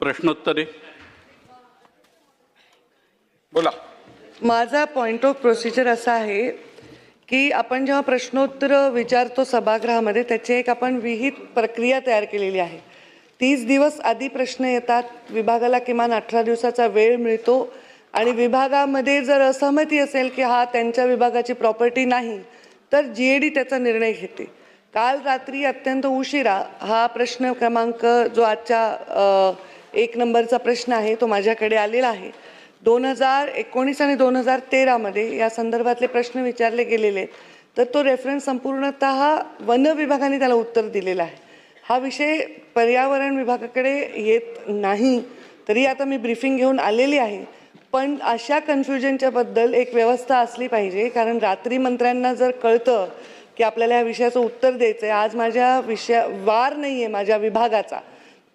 प्रश्नोत्तरे. बोला. माझा पॉइंट ऑफ प्रोसिजर असा आहे की आपण जेव्हा प्रश्नोत्तर विचारतो सभागृहामध्ये त्याची एक आपण विहित प्रक्रिया तयार केलेली आहे. तीस दिवस आधी प्रश्न येतात विभागाला किमान अठरा दिवसाचा वेळ मिळतो आणि विभागामध्ये जर असहमती असेल की हा त्यांच्या विभागाची प्रॉपर्टी नाही तर जी ए डी त्याचा निर्णय घेते. काल रात्री अत्यंत उशिरा हा प्रश्न क्रमांक जो आजच्या एक नंबरचा प्रश्न आहे तो माझ्याकडे आलेला आहे. दोन हजार एकोणीस आणि दोन हजार तेरामध्ये या संदर्भातले प्रश्न विचारले गेलेले तर तो रेफरन्स संपूर्णतः वन विभागाने त्याला उत्तर दिलेलं आहे. हा विषय पर्यावरण विभागाकडे येत नाही तरी आता मी ब्रीफिंग घेऊन आलेली आहे. पण अशा कन्फ्युजनच्याबद्दल एक व्यवस्था असली पाहिजे कारण रात्री मंत्र्यांना जर कळतं की आपल्याला या विषयाचं उत्तर द्यायचं आहे आज माझ्या विषया वार नाही आहे माझ्या विभागाचा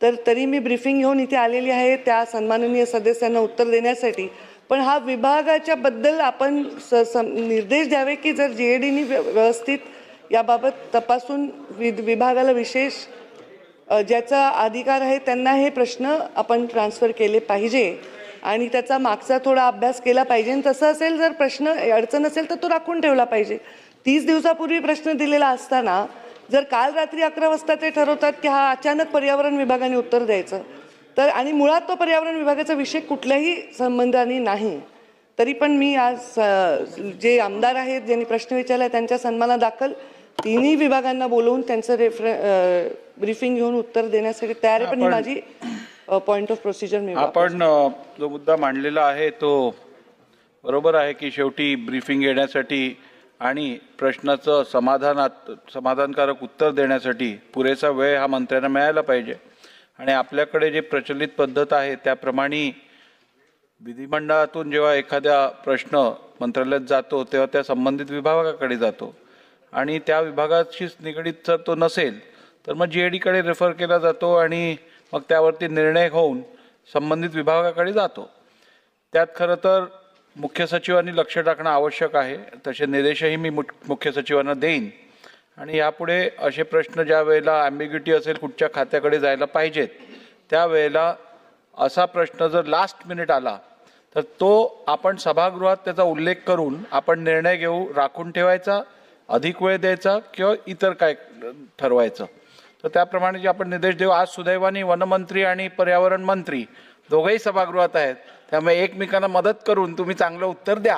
तर तरी मी ब्रीफिंग घेऊन इथे आलेली आहे त्या सन्माननीय सदस्यांना उत्तर देण्यासाठी. पण हा विभागाच्या बद्दल आपण स सम निर्देश द्यावे की जर जी ए डीनी व्यवस्थित याबाबत तपासून वि विभागाला विशेष ज्याचा अधिकार आहे त्यांना हे प्रश्न आपण ट्रान्सफर केले पाहिजे. आणि त्याचा मागचा थोडा अभ्यास केला पाहिजे. आणि तसं असेल जर प्रश्न अडचण असेल तर तो राखून ठेवला पाहिजे. तीस दिवसापूर्वी प्रश्न दिलेला असताना जर काल रात्री अकरा वाजता ते ठरवतात की हा अचानक पर्यावरण विभागाने उत्तर द्यायचं तर आणि मुळात तो पर्यावरण विभागाचा विषय कुठल्याही संबंधाने नाही तरी पण मी आज जे आमदार आहेत ज्यांनी प्रश्न विचारला त्यांच्या सन्मानादाखल तिन्ही विभागांना बोलवून त्यांचं रेफर ब्रीफिंग घेऊन उत्तर देण्यासाठी तयार आहे पण ही माझी पॉइंट ऑफ प्रोसिजर मी. आपण जो मुद्दा मांडलेला आहे तो बरोबर आहे की शेवटी ब्रीफिंग घेण्यासाठी आणि प्रश्नाचं समाधानात समाधानकारक उत्तर देण्यासाठी पुरेसा वेळ हा मंत्र्यांना मिळायला पाहिजे. आणि आपल्याकडे जे प्रचलित पद्धत आहे त्याप्रमाणे विधिमंडळातून जेव्हा एखाद्या प्रश्न मंत्रालयात जातो तेव्हा त्या संबंधित विभागाकडे जातो. आणि त्या विभागाशीच निगडीत जर तो नसेल तर मग जी ए डीकडे रेफर केला जातो आणि मग त्यावरती निर्णय होऊन संबंधित विभागाकडे जातो. त्यात खरं तर मुख्य सचिवांनी लक्ष टाकणं आवश्यक आहे. तसे निर्देशही मी मुख्य सचिवांना देईन. आणि यापुढे असे प्रश्न ज्या वेळेला ॲम्बिग्युटी असेल कुठच्या खात्याकडे जायला पाहिजेत त्यावेळेला असा प्रश्न जर लास्ट मिनिट आला तर तो आपण सभागृहात त्याचा उल्लेख करून आपण निर्णय घेऊ राखून ठेवायचा अधिक वेळ द्यायचा किंवा इतर काय ठरवायचं. तर त्याप्रमाणे जे आपण निर्देश देऊ आज सुदैवानी वनमंत्री आणि पर्यावरण मंत्री दोघंही सभागृहात आहेत. त्यामुळे एकमेकांना मदत करून तुम्ही चांगलं उत्तर द्या.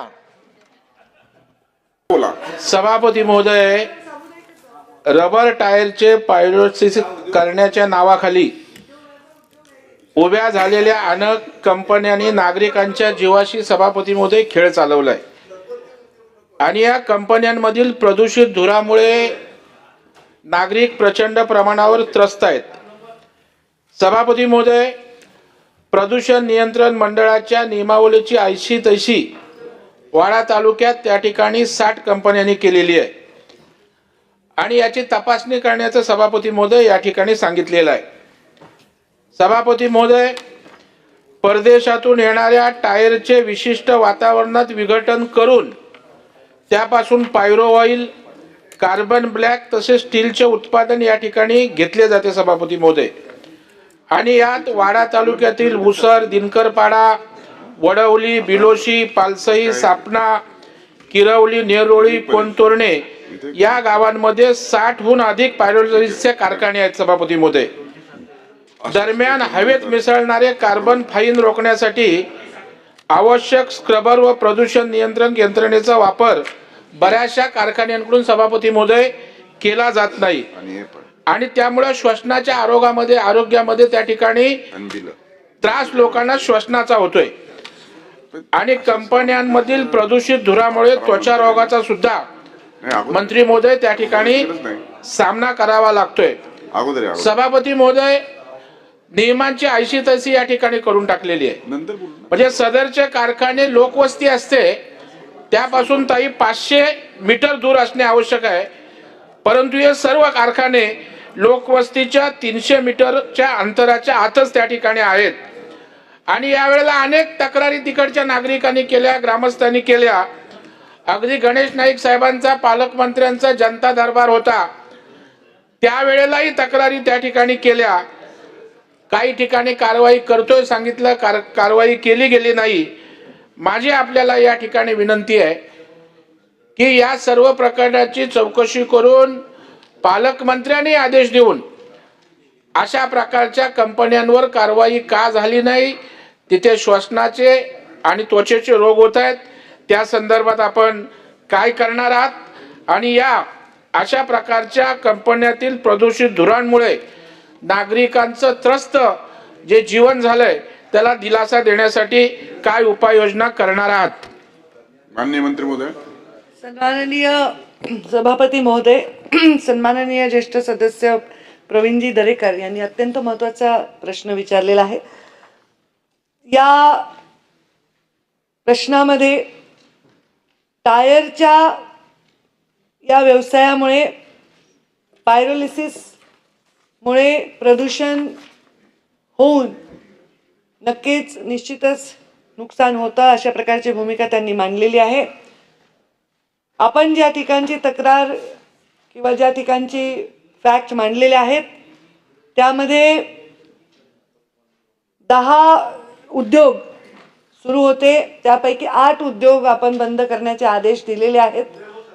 बोला. सभापती महोदय रबर टायरचे पायरोसिस करण्याच्या नावाखाली उभ्या झालेल्या अनेक कंपन्यांनी नागरिकांच्या जीवाशी सभापती महोदय खेळ चालवलाय. आणि या कंपन्यांमधील प्रदूषित धुरामुळे नागरिक प्रचंड प्रमाणावर त्रस्त आहेत. सभापती महोदय प्रदूषण नियंत्रण मंडळाच्या नियमावलीची ऐशी तैशी वाडा तालुक्यात त्या ठिकाणी साठ कंपन्यांनी केलेली आहे. आणि याची तपासणी करण्याचं सभापती महोदय या ठिकाणी सांगितलेलं आहे. सभापती महोदय परदेशातून येणाऱ्या टायरचे विशिष्ट वातावरणात विघटन करून त्यापासून पायरो ऑइल कार्बन ब्लॅक तसेच स्टीलचे उत्पादन या ठिकाणी घेतले जाते सभापती महोदय. आणि यात वाडा तालुक्यातील उसर दिनकरपाडा वडवली बिलोशी पालसई सापना किरवली नेरोळी कोणतोरणे या गावांमध्ये साठहून अधिक पायरोलिसचे कारखाने आहेत सभापतीमध्ये दरम्यान हवेत मिसळणारे कार्बन फाईन रोखण्यासाठी आवश्यक स्क्रबर व प्रदूषण नियंत्रण यंत्रणेचा वापर बऱ्याचशा कारखान्यांकडून सभापती महोदय केला जात नाही. आणि त्यामुळे श्वसनाच्या आरोग्यामध्ये आरोग्यामध्ये त्या ठिकाणी त्रास लोकांना श्वसनाचा होतोय. आणि कंपन्यांमधील प्रदूषित धुरामुळे त्वचा रोगाचा सुद्धा मंत्री महोदय त्या ठिकाणी सामना करावा लागतोय. सभापती महोदय नियमांची ऐशी तैशी या ठिकाणी करून टाकलेली आहे. म्हणजे सदरचे कारखाने लोकवस्ती असते त्यापासून ताई पाचशे मीटर दूर असणे आवश्यक आहे. परंतु हे सर्व कारखाने लोकवस्तीच्या तीनशे मीटरच्या अंतराच्या आतच त्या ठिकाणी आहेत. आणि यावेळेला अनेक तक्रारी तिकडच्या नागरिकांनी केल्या ग्रामस्थांनी केल्या. अगदी गणेश नाईक साहेबांचा पालकमंत्र्यांचा जनता दरबार होता. त्यावेळेलाही तक्रारी त्या ठिकाणी केल्या. काही ठिकाणी कारवाई करतोय सांगितलं कार कारवाई केली गेली नाही. माझी आपल्याला या ठिकाणी विनंती आहे की या सर्व प्रकरणाची चौकशी करून पालकमंत्र्यांनी आदेश देऊन अशा प्रकारच्या कंपन्यांवर कारवाई का झाली नाही तिथे श्वसनाचे आणि त्वचेचे रोग होत आहेत त्या संदर्भात आपण काय करणार आहात? आणि या अशा प्रकारच्या कंपन्यातील प्रदूषित धुरांमुळे नागरिकांचं त्रस्त जे जीवन झालंय त्याला दिलासा देण्यासाठी काय उपाययोजना करणार आहात? माननीय मंत्री महोदय. सन्माननीय सभापती महोदय सन्माननीय ज्येष्ठ सदस्य प्रवीणजी दरेकर यांनी अत्यंत महत्त्वाचा प्रश्न विचारलेला आहे. या प्रश्नामध्ये टायरच्या या व्यवसायामुळे पायरोलिसिसमुळे प्रदूषण होऊन नक्कीच निश्चितच नुकसान होतं अशा प्रकारची भूमिका त्यांनी मांडलेली आहे. आपण ज्या ठिकाणची तक्रार किंवा ज्या ठिकाणची फॅक्ट मांडलेले आहेत त्यामध्ये दहा उद्योग सुरू होते. त्यापैकी आठ उद्योग आपण बंद करण्याचे आदेश दिलेले आहेत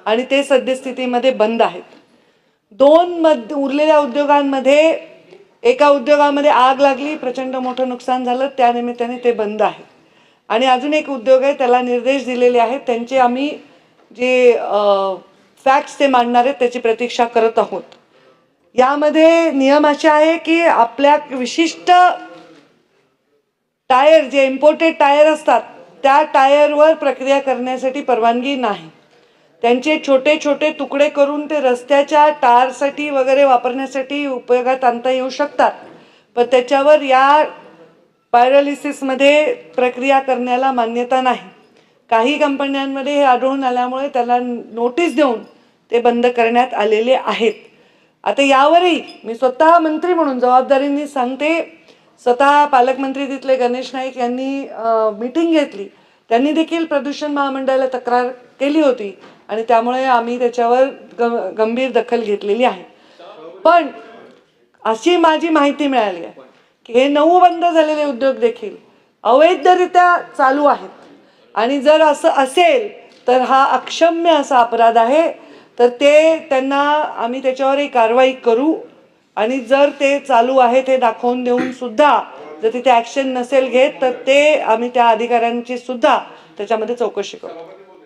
आणि ते सद्यस्थितीमध्ये बंद आहेत. दोन मध उरलेल्या उद्योगांमध्ये एका उद्योगामध्ये आग लागली प्रचंड मोठं नुकसान झालं त्यानिमित्ताने ते बंद आहे. आणि अजून एक उद्योग आहे त्याला निर्देश दिलेले आहेत. त्यांचे आम्ही जे फॅक्ट्स ते मांडणार आहेत त्याची प्रतीक्षा करत आहोत. यामध्ये नियम असे आहे की आपल्या विशिष्ट टायर जे इम्पोर्टेड टायर असतात त्या टायरवर प्रक्रिया करण्यासाठी परवानगी नाही. त्यांचे छोटे छोटे तुकडे करून ते रस्त्याच्या टारसाठी वगैरे वापरण्यासाठी उपयोगात आणता येऊ शकतात. पण त्याच्यावर या पायरालिसिसमध्ये प्रक्रिया करण्याला मान्यता नाही. काही कंपन्यांमध्ये हे आढळून आल्यामुळे त्याला नोटीस देऊन ते बंद करण्यात आलेले आहेत. आता यावरही मी स्वतः मंत्री म्हणून जबाबदारीने सांगते. स्वतः पालकमंत्री तिथले गणेश नाईक यांनी मीटिंग घेतली. त्यांनी देखील प्रदूषण महामंडळाला तक्रार केली होती आणि त्यामुळे आम्ही त्याच्यावर ग गंभीर दखल घेतलेली आहे. पण अशी माझी माहिती मिळाली आहे की हे नऊ बंद झालेले उद्योग देखील अवैधरित्या चालू आहेत. आणि जर असं असेल तर हा अक्षम्य असा अपराध आहे. तर ते त्यांना आम्ही त्याच्यावरही कारवाई करू. आणि जर ते चालू आहे ते दाखवून देऊन सुद्धा जर तिथे ॲक्शन नसेल घेत तर ते आम्ही त्या अधिकाऱ्यांची सुद्धा त्याच्यामध्ये चौकशी करू.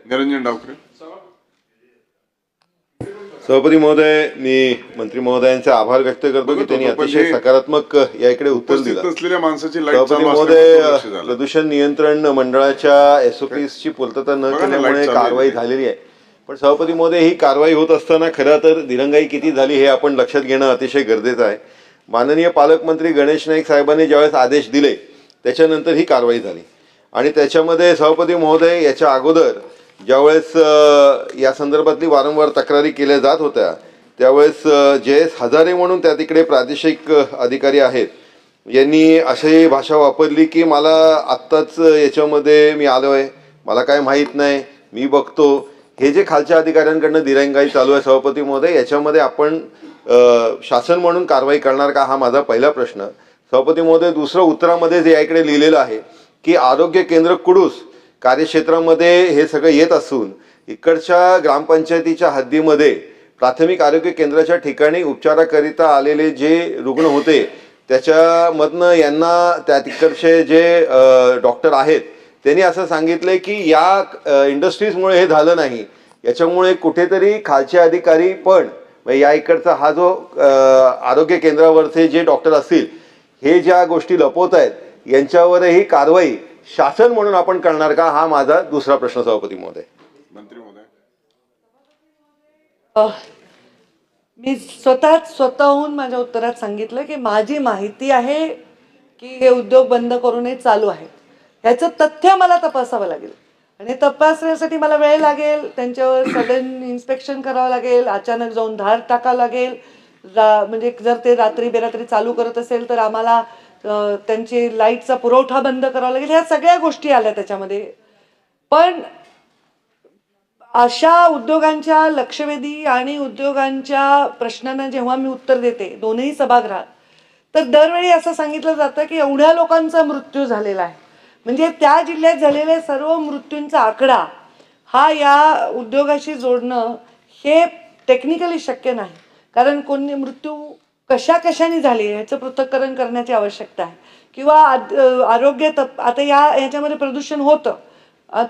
निरंजन डावकरे सभापती महोदय मी मंत्री महोदयांचे आभार व्यक्त करतो की त्यांनी अतिशय सकारात्मक या इकडे उत्तर उपस्थित दिलं. असलेल्या माणसाची लाइट सभापती महोदय प्रदूषण नियंत्रण मंडळाच्या एसओपीस ची पूर्तता न केल्यामुळे. कारवाई झालेली आहे. पण सभापती महोदय ही कारवाई होत असताना खरं तर दिरंगाई किती झाली हे आपण लक्षात घेणं अतिशय गरजेचं आहे. माननीय पालकमंत्री गणेश नाईक साहेबांनी ज्यावेळेस आदेश दिले त्याच्यानंतर ही कारवाई झाली. आणि त्याच्यामध्ये सभापती महोदय याच्या अगोदर ज्यावेळेस या संदर्भातली वारंवार तक्रारी केल्या जात होत्या त्यावेळेस जे हजारे म्हणून त्या तिकडे प्रादेशिक अधिकारी आहेत यांनी अशी भाषा वापरली की मला आत्ताच याच्यामध्ये मी आलो आहे मला काय माहीत नाही मी बघतो हे जे खालच्या अधिकाऱ्यांकडनं दिरंगाई चालू आहे सभापती महोदय याच्यामध्ये आपण शासन म्हणून कारवाई करणार का हा माझा पहिला प्रश्न. सभापती महोदय दुसरं उत्तरामध्ये जे या इकडे लिहिलेलं आहे की आरोग्य केंद्र कुडूस कार्यक्षेत्रामध्ये हे सगळं येत असून इकडच्या ग्रामपंचायतीच्या हद्दीमध्ये प्राथमिक आरोग्य केंद्राच्या ठिकाणी उपचाराकरिता आलेले जे रुग्ण होते त्याच्यामधनं यांना त्या तिकडचे जे डॉक्टर आहेत त्यांनी असं सांगितलंय की या इंडस्ट्रीजमुळे हे झालं नाही. याच्यामुळे कुठेतरी खालचे अधिकारी पण या इकडचा हा जो आरोग्य केंद्रावरचे जे डॉक्टर असतील हे ज्या गोष्टी लपवत आहेत यांच्यावरही कारवाई शासन म्हणून आपण करणार का? हा माझा दुसरा प्रश्न सभापती महोदय. मंत्री महोदय. मी स्वतःच स्वतःहून माझ्या उत्तरात सांगितलं की माझी माहिती आहे की हे उद्योग बंद करून हे चालू आहेत. ह्याचं तथ्य मला तपासावं लागेल. आणि तपासण्यासाठी मला वेळ लागेल त्यांच्यावर सडन इन्स्पेक्शन करावं लागेल अचानक जाऊन धार टाकावं लागेल. म्हणजे जर ते रात्री बेरात्री चालू करत असेल तर आम्हाला त्यांची लाईटचा पुरवठा बंद करावा लागेल. ह्या सगळ्या गोष्टी आल्या त्याच्यामध्ये. पण अशा उद्योगांच्या लक्षवेधी आणि उद्योगांच्या प्रश्नांना जेव्हा मी उत्तर देते दोनही सभागृहात तर दरवेळी असं सांगितलं जातं की एवढ्या लोकांचा मृत्यू झालेला आहे. म्हणजे त्या जिल्ह्यात झालेल्या सर्व मृत्यूंचा आकडा हा या उद्योगाशी जोडणं हे टेक्निकली शक्य नाही. कारण कोणी मृत्यू कशा कशाने झाली ह्याचं पृथक्करण करण्याची आवश्यकता आहे. किंवा आद- आरोग्य तप आता या ह्याच्यामध्ये प्रदूषण होतं.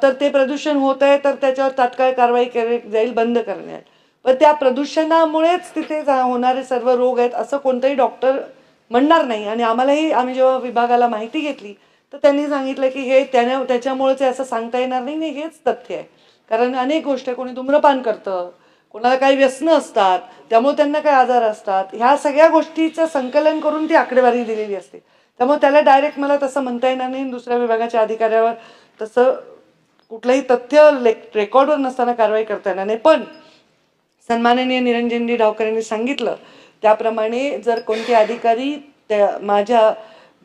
तर ते प्रदूषण होत आहे तर त्याच्यावर तात्काळ कारवाई केली जाईल बंद करण्यात पण त्या प्रदूषणामुळेच तिथे जा- होणारे सर्व रोग आहेत असं कोणतंही डॉक्टर म्हणणार नाही. आणि आम्हालाही आम्ही जेव्हा विभागाला माहिती घेतली तर त्यांनी सांगितलं की हे त्याने त्याच्यामुळेच असं सांगता येणार नाही नाही हेच तथ्य आहे. कारण अनेक गोष्टी आहे. कोणी धूम्रपान करतं कोणाला काही व्यसनं असतात त्यामुळे त्यांना काही आजार असतात. ह्या सगळ्या गोष्टीचं संकलन करून ती आकडेवारी दिलेली असते. त्यामुळे त्याला डायरेक्ट मला तसं म्हणता येणार नाही. दुसऱ्या विभागाच्या अधिकाऱ्यावर तसं कुठलंही तथ्य लेक रेकॉर्डवर नसताना कारवाई करता येणार नाही. पण सन्माननीय निरंजनजी डावकर यांनी सांगितलं त्याप्रमाणे जर कोणते अधिकारी त्या माझ्या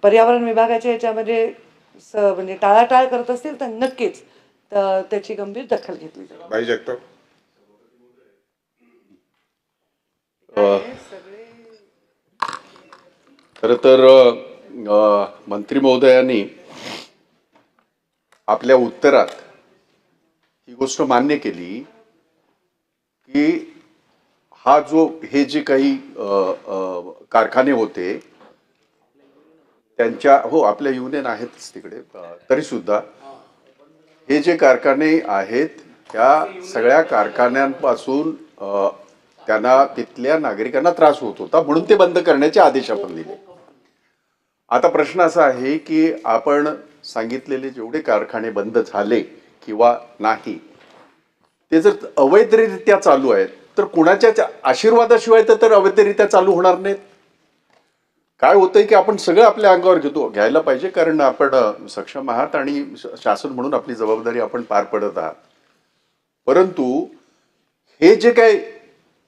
पर्यावरण विभागाच्या याच्यामध्ये स म्हणजे टाळाटाळ करत असतील तर नक्कीच तर त्याची गंभीर दखल घेतली जाईल. भाई जगताप. खरं तर अ, मंत्री महोदयांनी आपल्या उत्तरात ही गोष्ट मान्य केली की हा जो हे जे काही कारखाने होते त्यांच्या हो आपल्या युनियन आहेतच तिकडे. तरी सुद्धा हे जे कारखाने आहेत त्या सगळ्या कारखान्यांपासून त्यांना तिथल्या नागरिकांना त्रास होत होता म्हणून ते बंद करण्याचे आदेश आपण दिले. आता प्रश्न असा आहे की आपण सांगितलेले जेवढे कारखाने बंद झाले किंवा नाही ते जर अवैधरित्या चालू आहेत तर कुणाच्या आशीर्वादाशिवाय तर अवैधरित्या चालू होणार नाहीत. काय होतंय की आपण सगळं आपल्या अंगावर घेतो घ्यायला पाहिजे कारण आपण सक्षम आहात आणि शासन म्हणून आपली जबाबदारी आपण पार पडत आहात. परंतु हे जे काही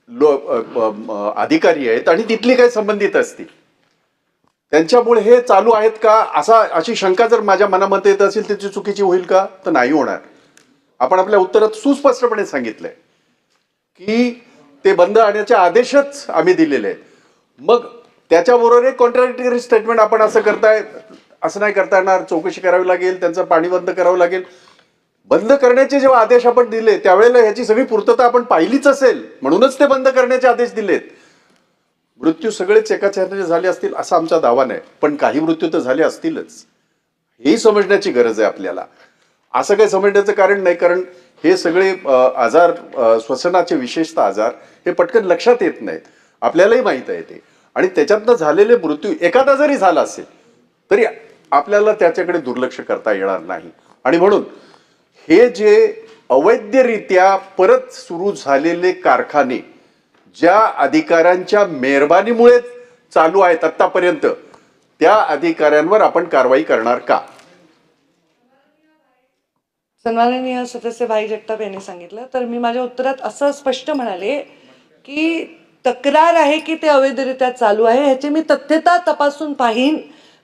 लो अधिकारी आहेत आणि तिथले काही संबंधित असतील त्यांच्यामुळे हे चालू आहेत का? असा अशी शंका जर माझ्या मनामध्ये येत असेल तर ती चुकीची होईल का? तर नाही होणार. आपण आपल्या उत्तरात सुस्पष्टपणे सांगितलंय की ते बंद आणण्याचे आदेशच आम्ही दिलेले आहेत. मग त्याच्याबरोबर एक कॉन्ट्रॅक्टरी स्टेटमेंट आपण असं करताय असं नाही करता येणार. चौकशी करावी लागेल त्यांचं पाणी बंद करावं लागेल. बंद करण्याचे जेव्हा आदेश आपण दिले त्यावेळेला ह्याची सगळी पूर्तता आपण पाहिलीच असेल. म्हणूनच ते बंद करण्याचे आदेश दिलेत. मृत्यू सगळेच एकाच झाले असतील असा आमचा दावा नाही. पण काही मृत्यू तर झाले असतीलच. हेही समजण्याची गरज आहे आपल्याला. असं काही समजण्याचं कारण नाही कारण हे सगळे आजार श्वसनाचे विशेषतः आजार हे पटकन लक्षात येत नाहीत. आपल्यालाही माहीत आहे ते. आणि त्याच्यातनं झालेले मृत्यू एखादा जरी झाला असेल तरी आपल्याला त्याच्याकडे दुर्लक्ष करता येणार नाही. आणि म्हणून हे जे अवैधरित्या परत सुरू झालेले कारखाने ज्या अधिकाऱ्यांच्या मेहरबानीमुळे चालू आहेत आत्तापर्यंत त्या अधिकाऱ्यांवर आपण कारवाई करणार का? सन्माननीय सदस्य भाई जगताप यांनी सांगितलं. तर मी माझ्या उत्तरात असं स्पष्ट म्हणाले की तक्रार आहे की ते अवैधरित्या चालू आहे ह्याची मी तथ्यता तपासून पाहीन.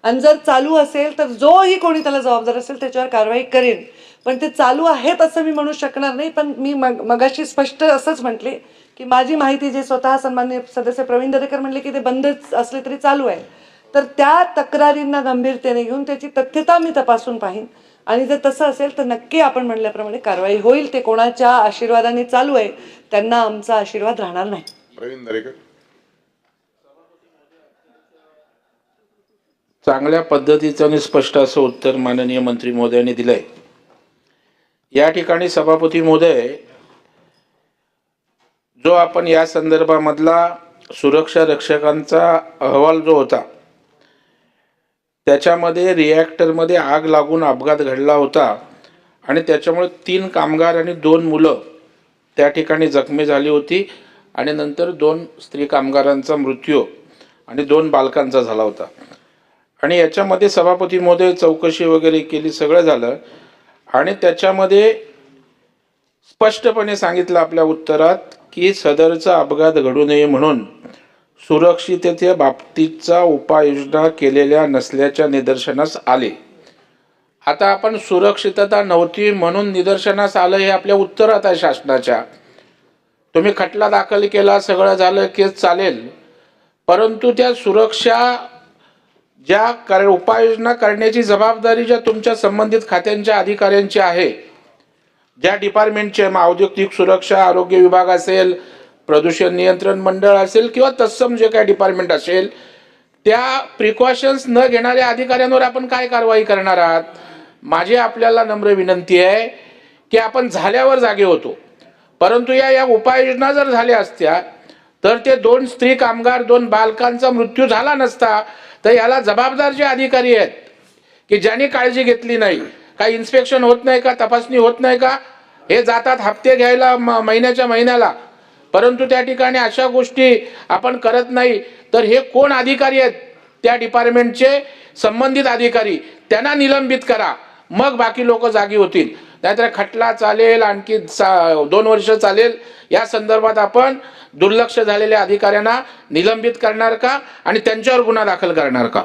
आणि जर चालू असेल तर जोही कोणी त्याला जबाबदार असेल त्याच्यावर कारवाई करेन. पण ते चालू आहेत असं मी म्हणू शकणार नाही पण मी मग मगाशी स्पष्ट असंच म्हटले की माझी माहिती जे स्वतः सन्मान्य सदस्य प्रवीण दरेकर म्हणले की ते बंदच असले तरी चालू आहे. तर त्या तक्रारींना गंभीरतेने घेऊन त्याची तथ्यता मी तपासून पाहीन. आणि जर तसं असेल तर नक्की आपण म्हणल्याप्रमाणे कारवाई होईल ते कोणाच्या आशीर्वादाने चालू आहे त्यांना आमचा आशीर्वाद राहणार नाही. प्रवीण दरेकर चांगल्या पद्धतीचं आणि स्पष्ट असं उत्तर माननीय मंत्री महोदयांनी दिलंय. या ठिकाणी सभापती महोदय जो आपण या संदर्भामधला सुरक्षा रक्षकांचा अहवाल जो होता त्याच्यामध्ये रिॲक्टरमध्ये आग लागून अपघात घडला होता आणि त्याच्यामुळे तीन कामगार आणि दोन मुलं त्या ठिकाणी जखमी झाली होती. आणि नंतर दोन स्त्री कामगारांचा मृत्यू आणि दोन बालकांचा झाला होता. आणि याच्यामध्ये सभापती महोदय चौकशी वगैरे केली सगळं झालं. आणि त्याच्यामध्ये स्पष्टपणे सांगितलं आपल्या उत्तरात की सदरचा अपघात घडू नये म्हणून सुरक्षितते बाबतीतचा उपाययोजना केलेल्या नसल्याच्या निदर्शनास आले. आता आपण सुरक्षितता नव्हती म्हणून निदर्शनास आलं हे आपल्या उत्तरात आहे शासनाच्या. तुम्ही खटला दाखल केला सगळं झालं की चालेल. परंतु त्या सुरक्षा ज्या कर उपाययोजना करण्याची जबाबदारी ज्या तुमच्या संबंधित खात्यांच्या अधिकाऱ्यांची आहे ज्या डिपार्टमेंटचे मग औद्योगिक सुरक्षा आरोग्य विभाग असेल प्रदूषण नियंत्रण मंडळ असेल किंवा तत्सम जे काय डिपार्टमेंट असेल त्या प्रिकॉशन्स न घेणाऱ्या अधिकाऱ्यांवर आपण काय कारवाई करणार आहात? माझी आपल्याला नम्र विनंती आहे की आपण झाल्यावर जागे होतो. परंतु या या उपाययोजना जर झाल्या असत्या तर ते दोन स्त्री कामगार दोन बालकांचा मृत्यू झाला नसता तर याला जबाबदार जे अधिकारी आहेत की ज्यांनी काळजी घेतली नाही काही इन्स्पेक्शन होत नाही का तपासणी होत नाही का हे जातात हप्ते घ्यायला म- महिन्याच्या महिन्याला. परंतु त्या ठिकाणी अशा गोष्टी आपण करत नाही तर हे कोण अधिकारी आहेत त्या डिपार्टमेंटचे संबंधित अधिकारी त्यांना निलंबित करा मग बाकी लोक जागी होतील. नाहीतर खटला चालेल आणखी दोन वर्ष चालेल. या संदर्भात आपण दुर्लक्ष झालेल्या अधिकाऱ्यांना निलंबित करणार का आणि त्यांच्यावर गुन्हा दाखल करणार का?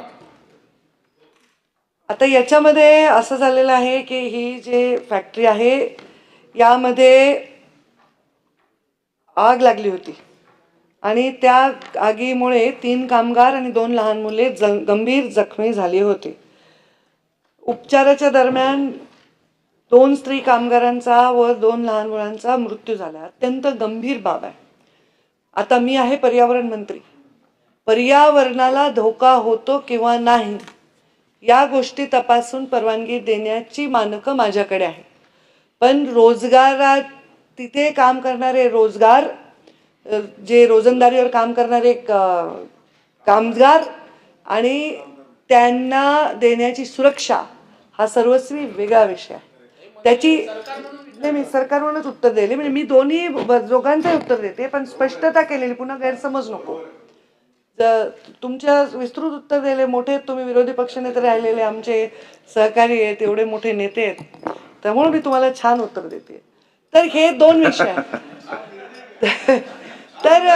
आता याच्यामध्ये असं झालेलं आहे की ही जे फॅक्टरी आहे यामध्ये आग लागली होती. आणि त्या आगीमुळे तीन कामगार आणि दोन लहान मुले ज गंभीर जखमी झाली होती. उपचाराच्या दरम्यान दोन स्त्री कामगारांचा व दोन लहान मुलांचा मृत्यू झाला. अत्यंत गंभीर बाब आहे. आता मी आहे पर्यावरण मंत्री. पर्यावरणाला धोका होतो किंवा नाही या गोष्टी तपासून परवानगी देण्याची मानकं माझ्याकडे आहे पण रोजगारात तिथे काम करणारे रोजगार जे रोजंदारीवर काम करणारे क- कामगार आणि त्यांना देण्याची सुरक्षा हा सर्वस्वी वेगळा विषय आहे. त्याची नाही मी सरकार म्हणूनच उत्तर दिले म्हणजे मी दोन्ही दोघांचंही उत्तर देते पण स्पष्टता केलेली पुन्हा गैरसमज नको. ज- तुमच्या विस्तृत उत्तर दिले मोठे तुम्ही विरोधी पक्षनेते राहिलेले आमचे सहकारी आहेत एवढे मोठे नेते आहेत त्यामुळे मी तुम्हाला छान उत्तर देते. तर हे दोन विषय. तर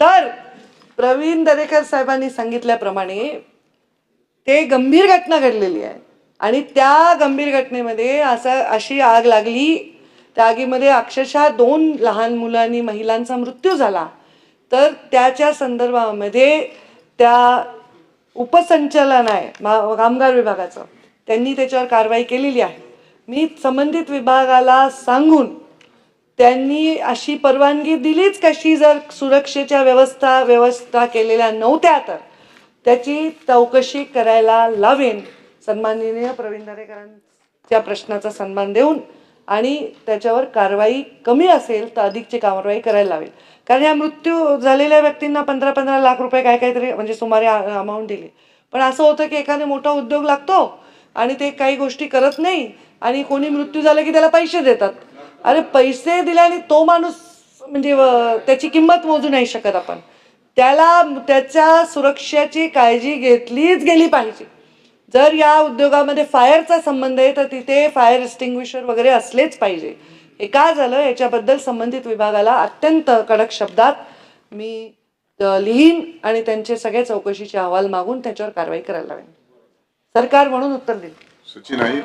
तर प्रवीण दरेकर साहेबांनी सांगितल्याप्रमाणे ते गंभीर घटना घडलेली आहे. आणि त्या गंभीर घटनेमध्ये असं अशी आग लागली त्या आगीमध्ये अक्षरशः दोन लहान मुलांनी महिलांचा मृत्यू झाला. तर त्याच्या संदर्भामध्ये त्या उपसंचालन आहे मा- कामगार विभागाचं त्यांनी त्याच्यावर कारवाई केलेली आहे. मी संबंधित विभागाला सांगून त्यांनी अशी परवानगी दिलीच कशी जर सुरक्षेच्या व्यवस्था व्यवस्था केलेल्या नव्हत्या तर त्याची चौकशी करायला लावेन. सन्माननीय प्रवीण दरेकरांच्या प्रश्नाचा सन्मान देऊन आणि त्याच्यावर कारवाई कमी असेल तर अधिकची कारवाई करायला लावेल. कारण या मृत्यू झालेल्या व्यक्तींना पंधरा पंधरा लाख रुपये काय काहीतरी म्हणजे सुमारे अमाऊंट दिली. पण असं होतं की एखादा मोठा उद्योग लागतो आणि ते काही गोष्टी करत नाही आणि कोणी मृत्यू झाला की त्याला पैसे देतात. अरे पैसे दिल्याने तो माणूस म्हणजे त्याची किंमत मोजू नाही शकत आपण. त्याला त्याच्या सुरक्षेची काळजी घेतलीच गेली पाहिजे. जर या उद्योगामध्ये फायरचा संबंध आहे तर तिथे फायर एक्सटिंग्विशर वगैरे असलेच पाहिजे. हे का झालं? याच्याबद्दल संबंधित विभागाला अत्यंत कडक शब्दात मी लिहीन आणि त्यांचे सगळे चौकशीचे अहवाल मागून त्याच्यावर कारवाई करायला लावेन सरकार म्हणून उत्तर देईल. सचिन आई.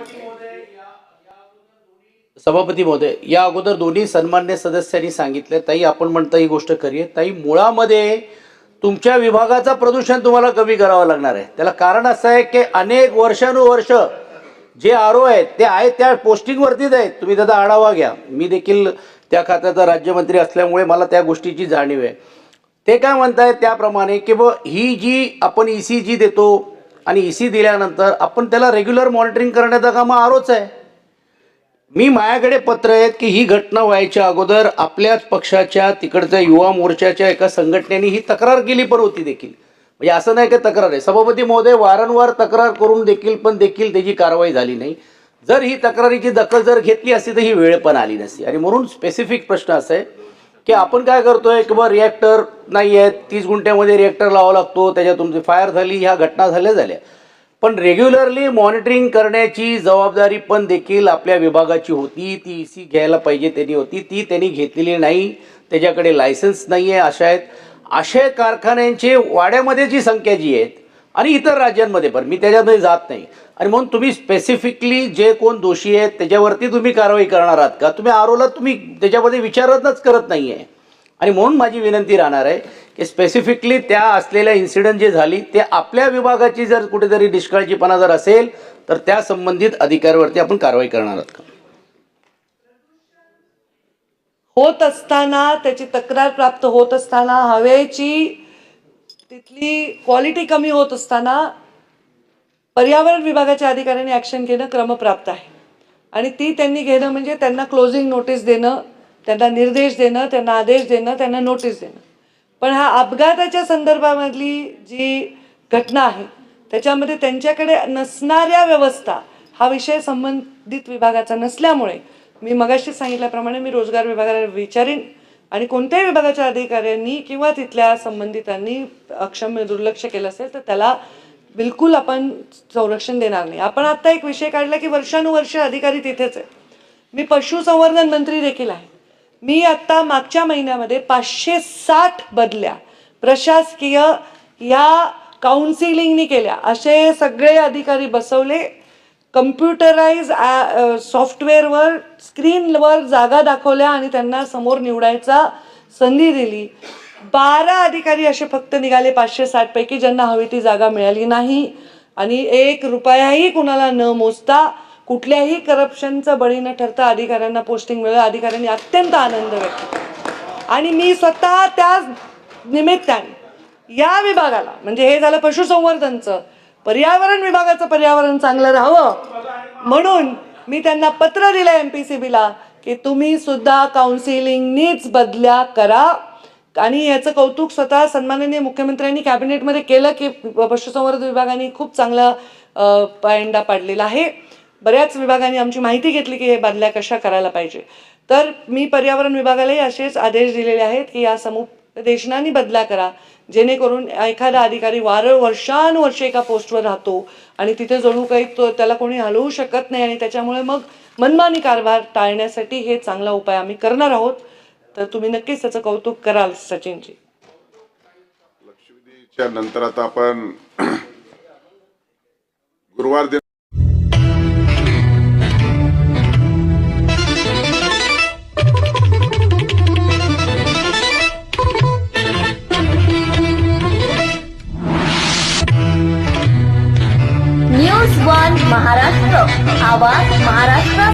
सभापती महोदय या अगोदर दोन्ही सन्मान्य सदस्यांनी सांगितले ताई आपण म्हणता ही गोष्ट करूया ताई मुळामध्ये तुमच्या विभागाचा प्रदूषण तुम्हाला कमी करावं लागणार आहे. त्याला कारण असं आहे की अनेक वर्षानुवर्ष जे आरो आहेत ते आहेत त्या पोस्टिंगवरतीच आहेत. तुम्ही त्याचा आढावा घ्या. मी देखील त्या खात्याचा राज्यमंत्री असल्यामुळे मला त्या गोष्टीची जाणीव आहे. ते काय म्हणतायत त्याप्रमाणे की ब ही जी आपण ई सी जी देतो आणि ई सी दिल्यानंतर आपण त्याला रेग्युलर मॉनिटरिंग करण्याचं काम आरोच आहे. मी माझ्याकडे पत्र आहेत की ही घटना व्हायच्या अगोदर आपल्याच पक्षाच्या तिकडच्या युवा मोर्चाच्या एका संघटनेने ही तक्रार केली पण होती देखील. म्हणजे असं नाही की तक्रार आहे. सभापती महोदय वारंवार तक्रार करून देखील पण देखील त्याची कारवाई झाली नाही. जर ही तक्रारीची दखल जर घेतली असती तर ही वेळ पण आली नसती. आणि म्हणून स्पेसिफिक प्रश्न असा आहे की आपण काय करतोय? की बा रिॲक्टर नाही आहेत. तीस गुंठ्यामध्ये रिॲक्टर लावावा लागतो. त्याच्यात तुमची फायर झाली. ह्या घटना झाल्या झाल्या. पण रेग्युलरली मॉनिटरिंग करण्याची जबाबदारी पण देखील आपल्या विभागाची होती. ती ई सी घ्यायला पाहिजे त्यांनी होती. ती त्यांनी घेतलेली नाही. त्याच्याकडे लायसन्स नाही आहे अशा आहेत. असे कारखान्यांचे वाड्यामध्ये जी संख्या जी आहेत आणि इतर राज्यांमध्ये पण मी त्याच्यामध्ये जात नाही. आणि म्हणून तुम्ही स्पेसिफिकली जे कोण दोषी आहेत त्याच्यावरती तुम्ही कारवाई करणार आहात का? तुम्ही आरोला तुम्ही त्याच्यामध्ये विचारतच करत नाही आहे आणि म्हणून माझी विनंती राहणार आहे की स्पेसिफिकली त्या असलेल्या इन्सिडेंट जे झाली ते आपल्या विभागाची जर कुठेतरी निष्काळजीपणा जर असेल तर त्या संबंधित अधिकाऱ्यावरती आपण कारवाई करणार आहोत का? होत असताना त्याची तक्रार प्राप्त होत असताना हवेची तिथली क्वालिटी कमी होत असताना पर्यावरण विभागाच्या अधिकाऱ्यांनी ॲक्शन घेणं क्रमप्राप्त आहे. आणि ती त्यांनी घेणं म्हणजे त्यांना क्लोजिंग नोटीस देणं त्यांना निर्देश देणं त्यांना आदेश देणं त्यांना नोटीस देणं. पण हा अपघाताच्या संदर्भामधली जी घटना आहे त्याच्यामध्ये त्यांच्याकडे नसणाऱ्या व्यवस्था हा विषय संबंधित विभागाचा नसल्यामुळे मी मगाशी सांगितल्याप्रमाणे मी रोजगार विभागाला विचारीन आणि कोणत्याही विभागाच्या अधिकाऱ्यांनी किंवा तिथल्या संबंधितांनी अक्षम्य दुर्लक्ष केलं असेल तर त्याला बिलकुल आपण संरक्षण देणार नाही. आपण आता एक विषय काढला की वर्षानुवर्ष अधिकारी तिथेच आहे मी पशुसंवर्धन मंत्री देखील आहे. मी आत्ता मागच्या महिन्यामध्ये पाचशे साठ बदल्या. प्रशासकीय या काउन्सिलिंगनी केल्या. असे सगळे अधिकारी बसवले. कम्प्युटराईज सॉफ्टवेअरवर स्क्रीनवर जागा दाखवल्या आणि त्यांना समोर निवडायचा संधी दिली. बारा अधिकारी असे फक्त निघाले पाचशे साठपैकी ज्यांना हवी ती जागा मिळाली नाही. आणि एक रुपयाही कुणाला न मोजता कुठल्याही करप्शनचं बळी न ठरता अधिकाऱ्यांना पोस्टिंग मिळालं. अधिकाऱ्यांनी अत्यंत आनंद व्यक्त केला. आणि मी स्वतः त्या निमित्ताने या विभागाला म्हणजे हे झालं पशुसंवर्धनचं पर्यावरण विभागाचं पर्यावरण चांगलं राहावं म्हणून मी त्यांना पत्र दिलं एम पी सी बीला की तुम्ही सुद्धा काउन्सिलिंगनीच बदल्या करा. आणि याचं कौतुक स्वतः सन्माननीय मुख्यमंत्र्यांनी कॅबिनेटमध्ये केलं की पशुसंवर्धन विभागाने खूप चांगला पायंडा पाडलेला आहे. बऱ्याच विभागांनी आमची माहिती घेतली की हे बदल्या कशा करायला पाहिजे. तर मी पर्यावरण विभागालाही असेच आदेश दिलेले आहेत की या समुपदेशनाने बदल्या करा. जेणेकरून एखादा अधिकारी वारं वर्षानुवर्षे एका पोस्टवर राहतो आणि तिथे जणू काही तो त्याला कोणी हलवू शकत नाही आणि त्याच्यामुळे मग मनमानी कारभार टाळण्यासाठी हे चांगला उपाय आम्ही करणार आहोत. तर तुम्ही नक्कीच त्याचं कौतुक कराल सचिनजी. लक्ष्मीच्या नंतर आता आपण गुरुवार दिन Goiaba, Mara,